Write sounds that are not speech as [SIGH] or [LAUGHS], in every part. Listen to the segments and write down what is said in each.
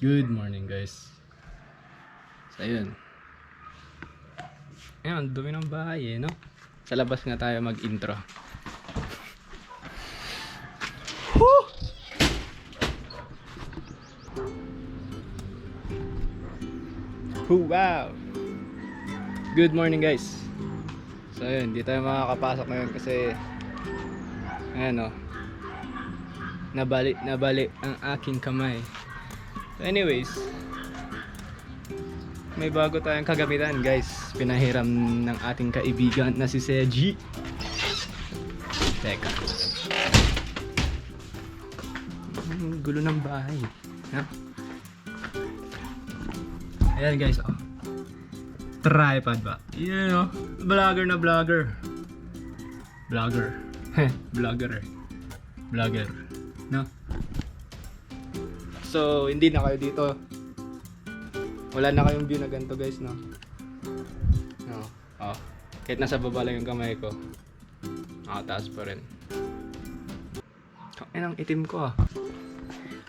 Good morning guys. So ayun. Ayun, dumi ng bahay eh, no? Sa labas nga tayo mag-intro. Wow! Good morning guys. So ayun, di tayo makakapasok ngayon kasi ayan o. Nabali, nabali ang aking kamay. Anyways, may bago tayong kagamitan guys. Pinahiram ng ating kaibigan na si Seji. Teka. Ang gulo ng bahay. Ha? Ayan guys, oh. Tripod ba? Yan oh. Vlogger na vlogger. Vlogger. Heh, [LAUGHS] vlogger. Vlogger. No? So, hindi na kayo dito. Wala na kayong view na ganito guys, no? No. Oh. Kahit nasa baba lang yung kamay ko. Nakataas pa rin. Ang itim ko ah.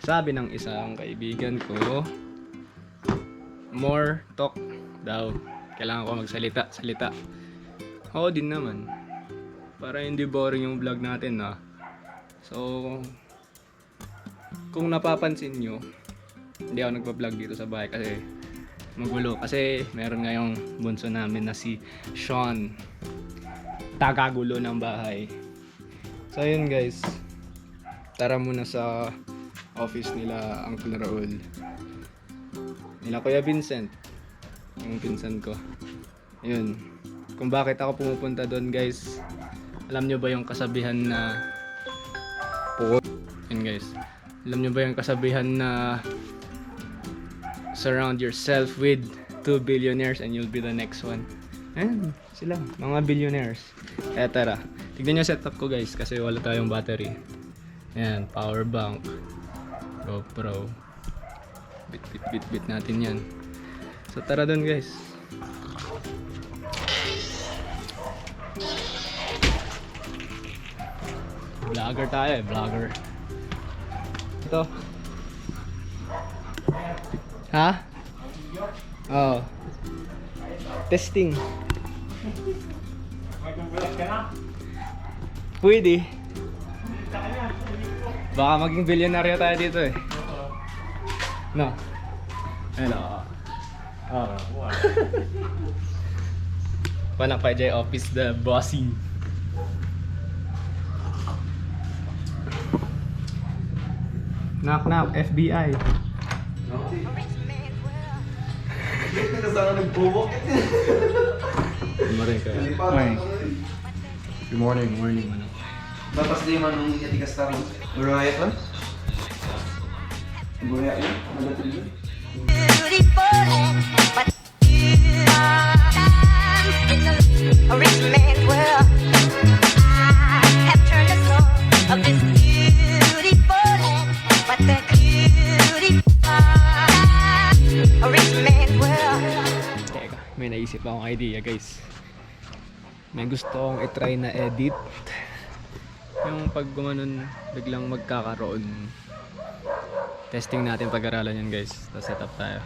Sabi ng isang kaibigan ko, more talk daw. Kailangan ko magsalita, salita. Oo din naman. Para hindi boring yung vlog natin, ah. So, kung napapansin nyo, hindi ako nagpa-vlog dito sa bahay kasi magulo. Kasi meron ngayong bunso namin na si Sean. Tagagulo ng bahay. So, yun guys. Tara muna sa office nila Uncle Raul. Nila Kuya Vincent. Yung pinsan ko. Yun. Kung bakit ako pumupunta doon guys. Alam nyo ba yung kasabihan na po yun guys. Alam nyo ba yung kasabihan na surround yourself with two billionaires and you'll be the next one. Ayan, sila, mga billionaires. Kaya tara, tignan nyo setup ko guys kasi wala tayong battery. Ayan, power bank. GoPro. Bit bit bit bit natin yan. So tara dun guys. Vlogger tayo eh, vlogger. Ito. Ha? Oo. Testing. Pwede. Baka maging bilyonaryo tayo dito eh. No. Hello. Oh. Panak pa office the bossing. Knock knock, FBI. Kumarin ka. Morning. Good morning, morning. Ano? Bapas di man nung yati ka star. Burayat lang. Burayat yun. Magatil yun. beautiful, but you are naisip akong idea guys. May gusto akong itry na edit. Yung pag gumanon, biglang magkakaroon. Testing natin pag-aralan yan guys. Tapos set up tayo.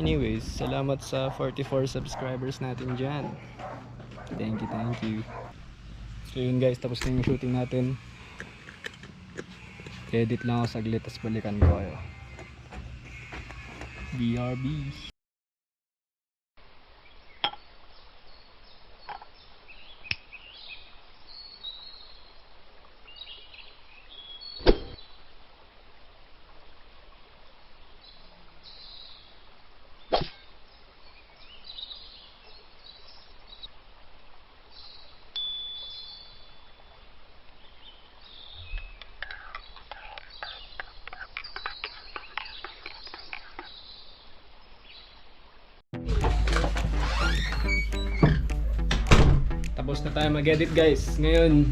Anyways, salamat sa 44 subscribers natin dyan. Thank you, thank you. So yun guys, tapos na yung shooting natin. Edit lang ako saglit, tapos balikan ko kayo. BRB. Tapos na tayo mag-edit guys. Ngayon,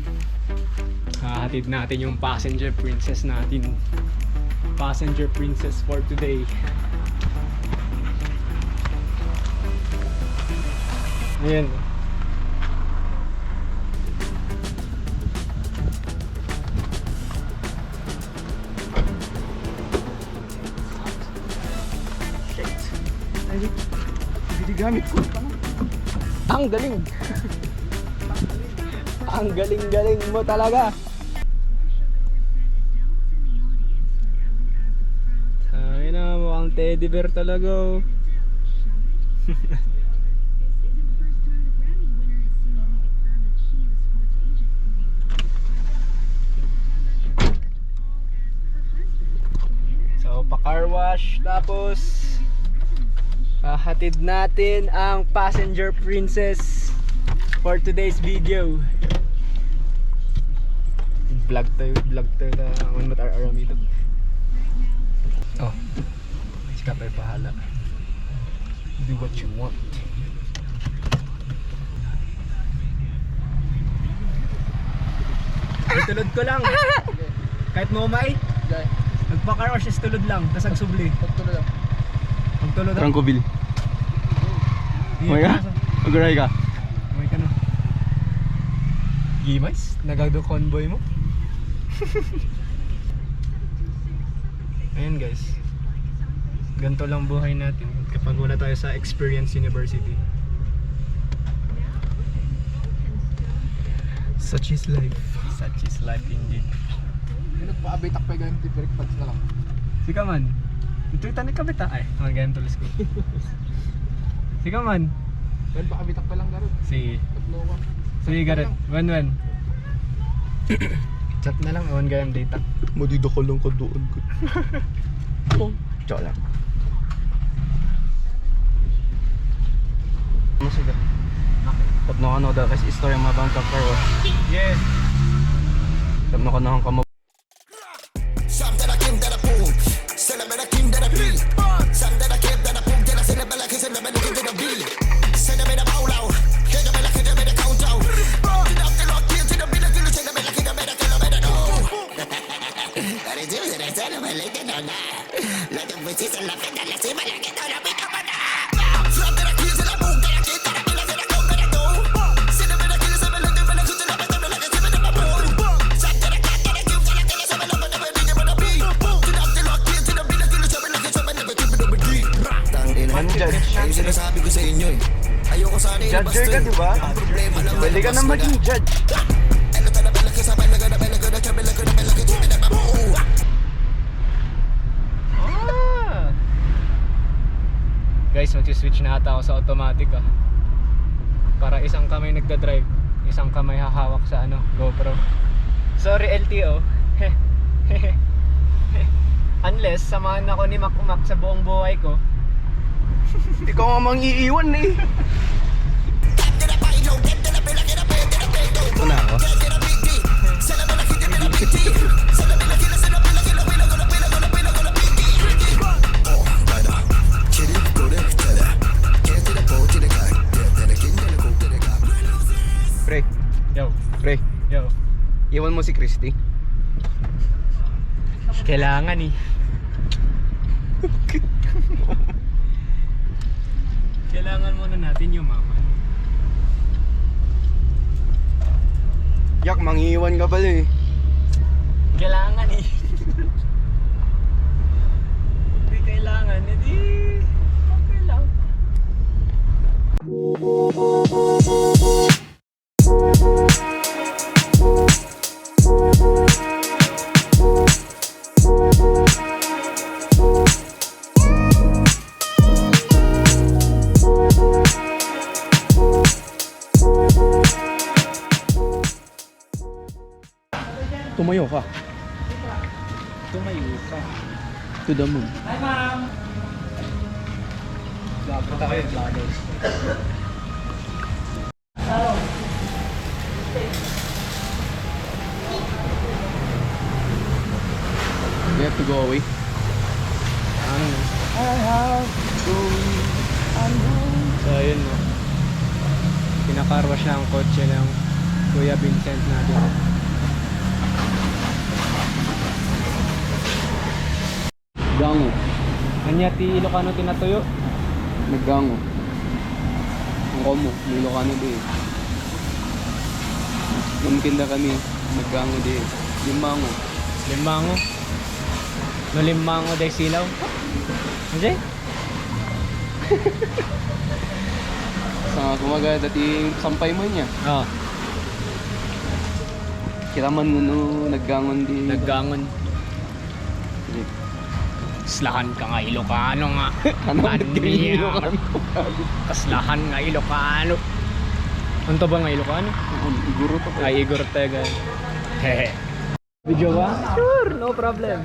hahatid natin yung passenger princess natin. Passenger princess for today. Ayan. Shit. Ay, hindi gamit ko. Ang galing. [LAUGHS] Ang galing-galing mo talaga. Ay na, mukhang teddy bear talaga oh. [LAUGHS] So, pa-car wash, tapos hahatid natin ang passenger princess for today's video. Vlog tayo, vlog tayo na ang mat aramito. Oh, si Kapay pahala. Do what you want. Tulod ko lang. Kahit mo umay, nagpa-car wash is tulod lang, tas agsubli. Pagtuloy lang. Pagtulod lang. Trangkoville. Iya, Umay ka? pasok. Mag-ray ka? Umay ka na. Gimas? Nagagdo convoy mo? Ayan guys. Ganito lang buhay natin kapag wala tayo sa Experience University. Such is life. Such is life indeed. Yung nagpa-abitak pa yung tipirik pads na lang. Sika man. Ito yung tanik kabita. Ay, mga ganyan tulis ko. [LAUGHS] Sika man. Dahil pa abitak pa lang garo. Sige. Sige, Garrett. Wan, wan. Chat na lang, on gayam data. Madida ka lang ka doon oh, tsaka lang. Ano siya? Tapno ka na dahil kasi istorya mga bang kapar wa. Yes. Tapno ka na kang Judge, eh? judge eh, ka, diba? Pwede ka na maging judge. Eh, Guys, mag-switch na ata ako sa automatic ah. Para isang kamay nagda-drive, isang kamay hahawak sa ano, GoPro. Sorry LTO. [LAUGHS] Unless samahan ako ni Mac sa buong buhay ko. [LAUGHS] Ikaw nga mang iiwan eh. Ito na ako. [LAUGHS] Yo, pre, yo. iwan mo si Christy. Kailangan eh. Kailangan muna natin yung mama. Yak, mangiiwan ka pala eh. Kailangan eh. Hindi kailangan, edi okay lang. Tumayo ka. Tumayo ka. To the moon. Punta kayo, vloggers. So ayun no. Pinak Nakakarwash na ang kotse ng Kuya Vincent natin. Gango. Anya ti Ilocano tinatuyo? Naggango. Ang komo, Ilocano di. Mungkin na kami, naggango di. Limango. Limango. No limango day silaw. Anjay? [LAUGHS] Sa kumaga dati sampay mo niya. Oh, Kita man mo no, naggangon di. naggangon. Kaslahan ka nga Ilocano nga. [LAUGHS] Ano Andi, Ilocano? Kaslahan nga Ilocano. Ano ba nga Ilocano? Siguro to. Ay, Igor Tega. Hehe. Video ba? Sure, no problem.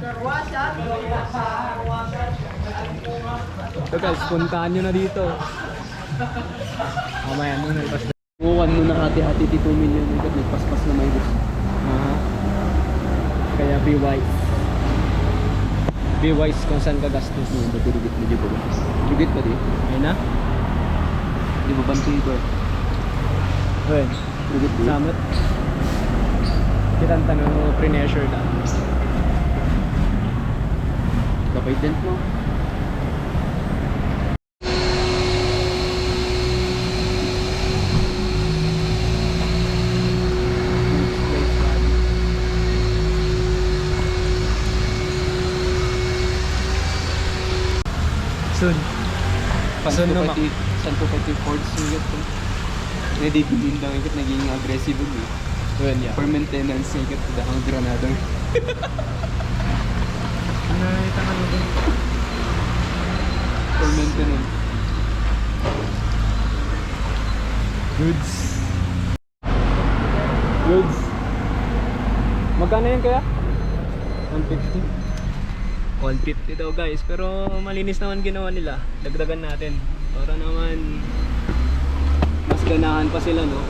So guys, puntahan nyo na dito. Mamaya muna, pas Uwan mo na hati-hati ti 2 million. Ikot nagpaspas na may gusto. Ah, kaya be wise. Be wise kung saan ka gastos. No, ba't dugit mo di ba? Dugit pa di? Ayun na? Di ba banti ba? Well, Dugit di? samot. Kitang tanong mo, pre-measure ka. Kapay tent mo. Pasun Santo na ma- pati, santo pati Ford sugat ko. Ready bilin lang ikot naging aggressive mo. Well, yeah. For maintenance ikot dahang granadang. Nakita ka na doon. For maintenance. Goods. Goods. Magkano yan kaya? 150? 150 daw guys, pero malinis naman ginawa nila. Dagdagan natin. Para naman mas ganahan pa sila, no?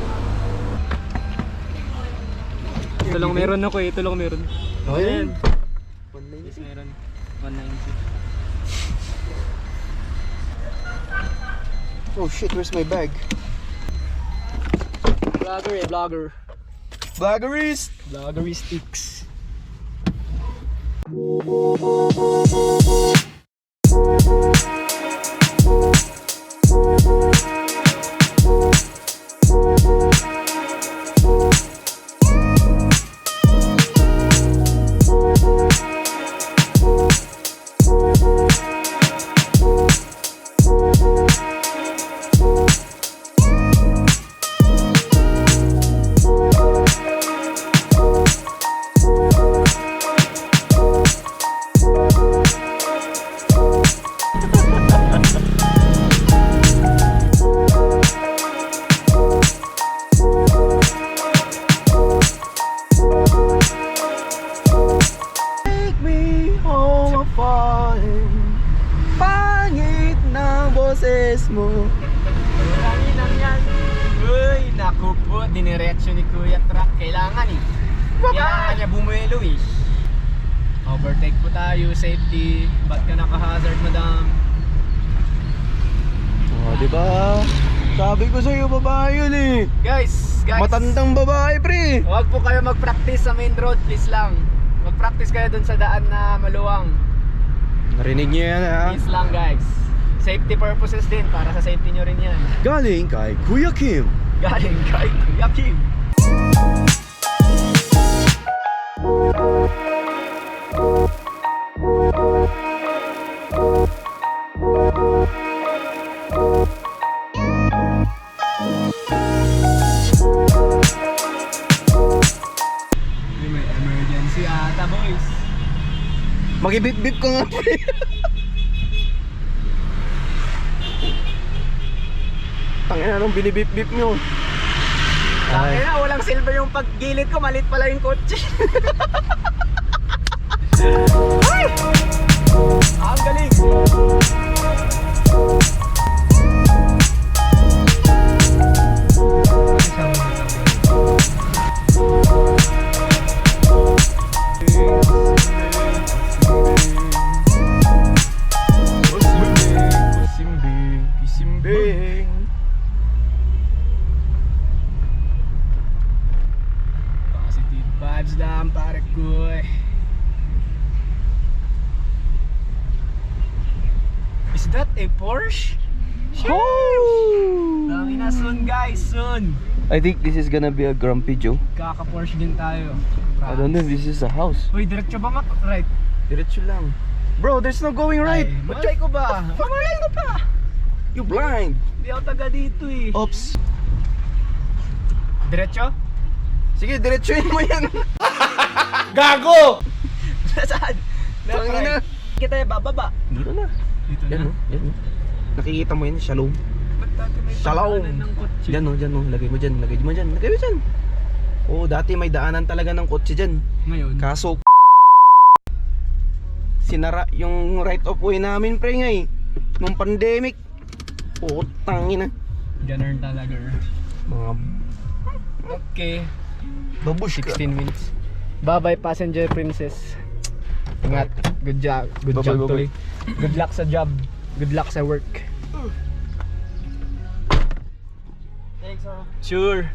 Ito lang meron ako eh, ito lang meron. Oh, yan. Yes, meron. 190. Oh shit, where's my bag? Vlogger eh, vlogger. Vloggerist! Boses mo. Kanginang yan. Uy, naku po, diniretso ni Kuya Truck. Kailangan eh. Kailangan niya bumuelo eh. Overtake po tayo, safety. Ba't ka naka-hazard, madam? Oh, di ba? Sabi ko sa'yo, babae yun eh. Guys, guys. Matandang babae, pre. Huwag po kayo mag-practice sa main road, please lang. Mag-practice kayo dun sa daan na maluwang. Narinig niyo yan, ha? Please lang, guys. Safety purposes din, para sa safety nyo rin yan. Galing kay Kuya Kim. Galing kay Kuya Kim. May emergency ata, boys. Magibip-bip ka nga, pre. [LAUGHS] Tangina anong binibip-bip nyo? Sabi na, walang silver yung paggilid ko, malit pala yung kotse. [LAUGHS] Ay! Ang galing! Touchdown, pare ko. Is that a Porsche? Oh! Dami na soon guys, soon. I think this is gonna be a grumpy Joe. Kaka-Porsche din tayo. I don't know if this is a house. Uy, diretso ba mak? Right. Diretso lang. Bro, there's no going right. Ay, malay ko ba? Malay ko pa. You blind. Hindi ako taga dito eh. Oops. Diretso? Sige, diretsuin mo yan. [LAUGHS] Gago! [LAUGHS] Saan? Tangina. Kita yung bababa. Dito na. Dito Yan na. oh, yan oh. Nakikita mo yan, shalom. Ba't dati may Shalom. pagdaanan ng kotse? Diyan oh, diyan oh. Lagay mo dyan, lagay mo dyan, lagay mo dyan. Oo, dati may daanan talaga ng kotse dyan. Ngayon? Kaso, sinara yung right of way namin pre nga eh. Nung pandemic. Putang ina. Ganun talaga. Mga Okay. Babush ka. 16 minutes. Bye-bye passenger princess. Ingat. Good job. Good Bye-bye, job bye-bye. tuloy. Good luck sa job. Good luck sa work. Thanks ah. Sure.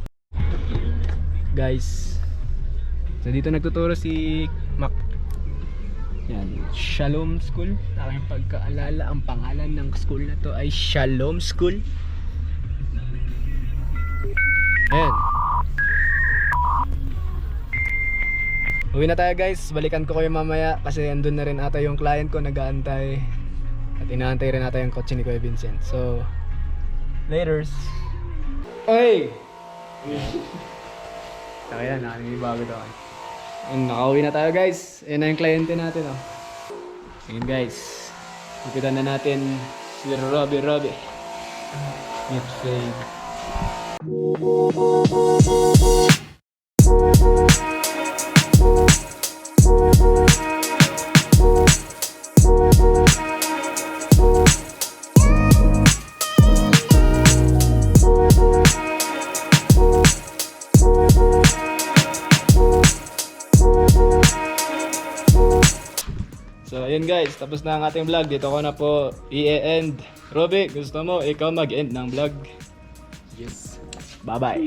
Guys. So dito nagtuturo si Mac. Yan, Shalom School. Aking pagkaalala, ang pangalan ng school na to ay Shalom School. Ayan. Uwi na tayo guys. Balikan ko kayo mamaya kasi andun na rin ata yung client ko nag-aantay. At inaantay rin ata yung kotse ni Kuya Vincent. So, laters. Oy! Kaya na, bago daw. Ayun, nakauwi na tayo guys. Ayun na yung kliyente natin oh. Ayun guys. Ipitan na natin si Robby Robby. Meet Fade. yun guys, tapos na ang ating vlog. Dito ko na po i-end. Robic, gusto mo ikaw mag-end ng vlog? Yes. Bye-bye.